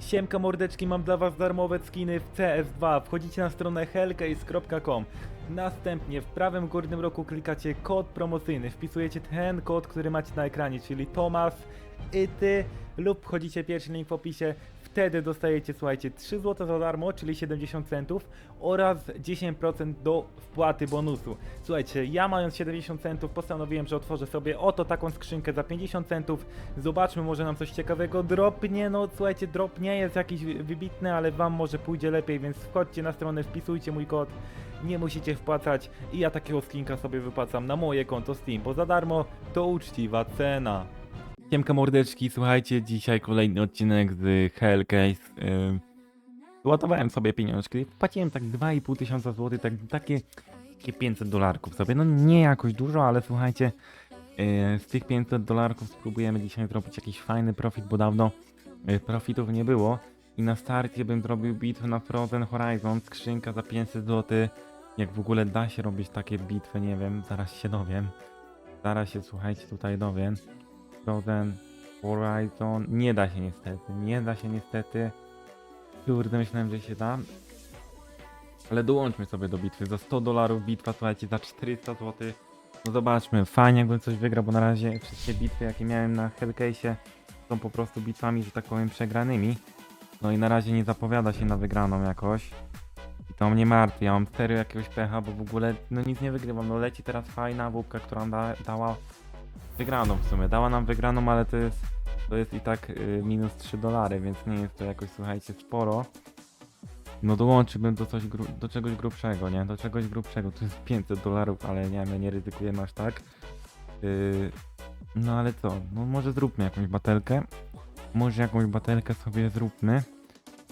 Siemka mordeczki, mam dla was darmowe skiny w CS2. Wchodzicie na stronę hellcase.com. Następnie w prawym górnym rogu klikacie kod promocyjny. Wpisujecie ten kod, który macie na ekranie, czyli Tomas, i ty lub wchodzicie pierwszy link w opisie. Wtedy dostajecie, słuchajcie, 3 zł za darmo, czyli 70 centów oraz 10% do wpłaty bonusu. Słuchajcie, ja mając 70 centów postanowiłem, że otworzę sobie oto taką skrzynkę za 50 centów. Zobaczmy, może nam coś ciekawego dropnie. No słuchajcie, drop nie jest jakiś wy- wybitny, ale wam może pójdzie lepiej, więc wchodźcie na stronę, wpisujcie mój kod. Nie musicie wpłacać i ja takiego skinka sobie wypłacam na moje konto Steam, bo za darmo to uczciwa cena. Siemka mordeczki, słuchajcie, dzisiaj kolejny odcinek z Hellcase. Yy, Ładowałem sobie pieniążki, wpłaciłem tak 2,5 tysiąca złotych, tak, takie, takie 500 dolarków sobie. No nie jakoś dużo, ale słuchajcie, yy, z tych 500 dolarków spróbujemy dzisiaj zrobić jakiś fajny profit, bo dawno yy, profitów nie było. I na starcie bym zrobił bitwę na Frozen Horizon, skrzynka za 500 zł. Jak w ogóle da się robić takie bitwy, nie wiem, zaraz się dowiem. Zaraz się, słuchajcie, tutaj dowiem. Frozen Horizon. Nie da się niestety. Nie da się niestety. Kurde, myślałem, że się da. Ale dołączmy sobie do bitwy. Za 100 dolarów bitwa, słuchajcie, za 400 zł. No zobaczmy, fajnie jakbym coś wygrał, bo na razie wszystkie bitwy, jakie miałem na Hellcase'ie są po prostu bitwami, że tak powiem, przegranymi. No i na razie nie zapowiada się na wygraną jakoś. To mnie martwi, ja mam serio jakiegoś pecha, bo w ogóle no nic nie wygrywam. No leci teraz fajna łupka, która da, dała wygraną w sumie. Dała nam wygraną, ale to jest, to jest i tak y, minus 3 dolary, więc nie jest to jakoś, słuchajcie, sporo. No dołączyłbym do, coś do czegoś grubszego, nie? Do czegoś grubszego. To jest 500 dolarów, ale nie wiem, nie ryzykujemy aż tak. Yy, no ale co? No może zróbmy jakąś batelkę. Może jakąś batelkę sobie zróbmy.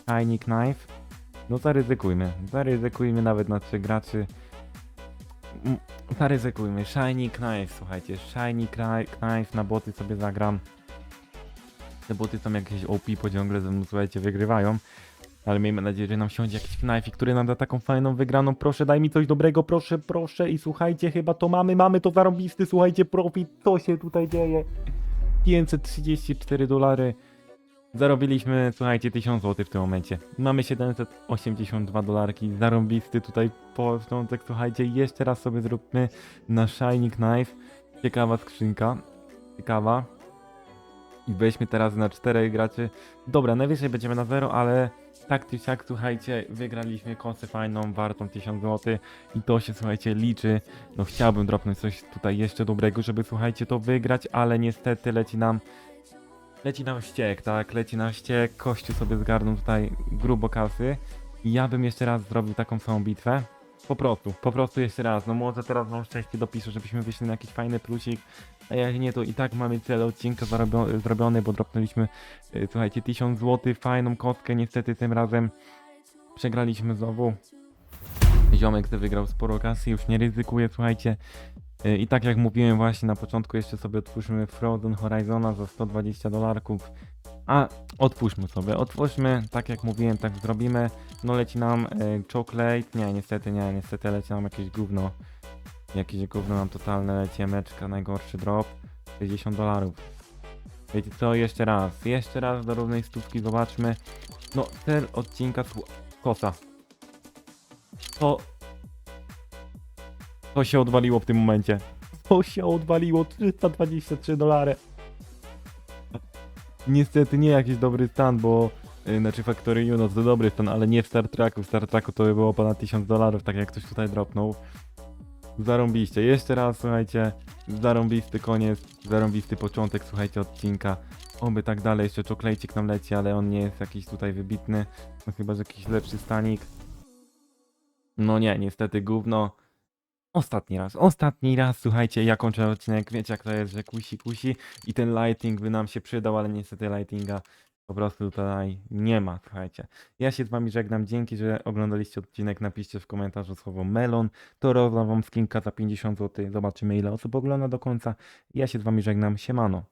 Shiny Knife. No zaryzykujmy. Zaryzykujmy nawet na trzech graczy. Mm, Zaryzykujmy. Shiny Knife, słuchajcie. Shiny Kni- Knife na boty sobie zagram. Te boty są jakieś OP pociągle ze mną, słuchajcie, wygrywają. Ale miejmy nadzieję, że nam siądzie jakiś knife, który nam da taką fajną wygraną. Proszę, daj mi coś dobrego, proszę, proszę. I słuchajcie, chyba to mamy, mamy to zarobisty, słuchajcie, profit. Co się tutaj dzieje? 534 dolary. Zarobiliśmy, słuchajcie, 1000 zł w tym momencie. Mamy 782 dolarki. Zarobisty tutaj początek, słuchajcie. Jeszcze raz sobie zróbmy na Shiny Knife. Ciekawa skrzynka. Ciekawa. I weźmy teraz na 4 graczy. Dobra, najwyżej będziemy na 0, ale tak czy siak, słuchajcie, wygraliśmy kosę fajną, wartą 1000 zł i to się, słuchajcie, liczy. No chciałbym dropnąć coś tutaj jeszcze dobrego, żeby, słuchajcie, to wygrać, ale niestety leci nam leci nam ściek, tak? Leci nam ściek, kościół sobie zgarnął tutaj grubo kasy i ja bym jeszcze raz zrobił taką samą bitwę. Po prostu, po prostu jeszcze raz. No może teraz wam szczęście dopiszę, żebyśmy wyszli na jakiś fajny plusik. A jak nie, to i tak mamy cel odcinka zrobiony, bo dropnęliśmy, y, słuchajcie, 1000 zł, fajną kostkę. Niestety tym razem przegraliśmy znowu. Ziomek wygrał sporo kasy, już nie ryzykuje, słuchajcie. Y, I tak jak mówiłem właśnie na początku, jeszcze sobie otwórzmy Frozen Horizona za 120 dolarków. A, otwórzmy sobie, otwórzmy, tak jak mówiłem, tak zrobimy. No leci nam y, chocolate, nie, niestety nie, niestety leci nam jakieś gówno. Jakieś gówno nam totalne leci, najgorszy drop. 60 dolarów. Wiecie co, jeszcze raz, jeszcze raz do równej stówki zobaczmy. No, cel odcinka, kosa. To... To się odwaliło w tym momencie. To się odwaliło, 323 dolary. Niestety nie jakiś dobry stan, bo yy, znaczy Factory Uno to dobry stan, ale nie w Star Treku. W Star Treku to by było ponad 1000 dolarów, tak jak ktoś tutaj dropnął. Zarąbiście. Jeszcze raz, słuchajcie, zarąbisty koniec, zarąbisty początek, słuchajcie, odcinka. Oby tak dalej, jeszcze czoklejcik nam leci, ale on nie jest jakiś tutaj wybitny. No chyba, że jakiś lepszy stanik. No nie, niestety gówno. Ostatni raz, ostatni raz, słuchajcie, ja kończę odcinek, wiecie jak to jest, że kusi, kusi i ten lighting by nam się przydał, ale niestety lightinga po prostu tutaj nie ma, słuchajcie. Ja się z wami żegnam, dzięki, że oglądaliście odcinek, napiszcie w komentarzu słowo melon, to rozdam wam skinka za 50 zł, zobaczymy ile osób ogląda do końca. Ja się z wami żegnam, siemano.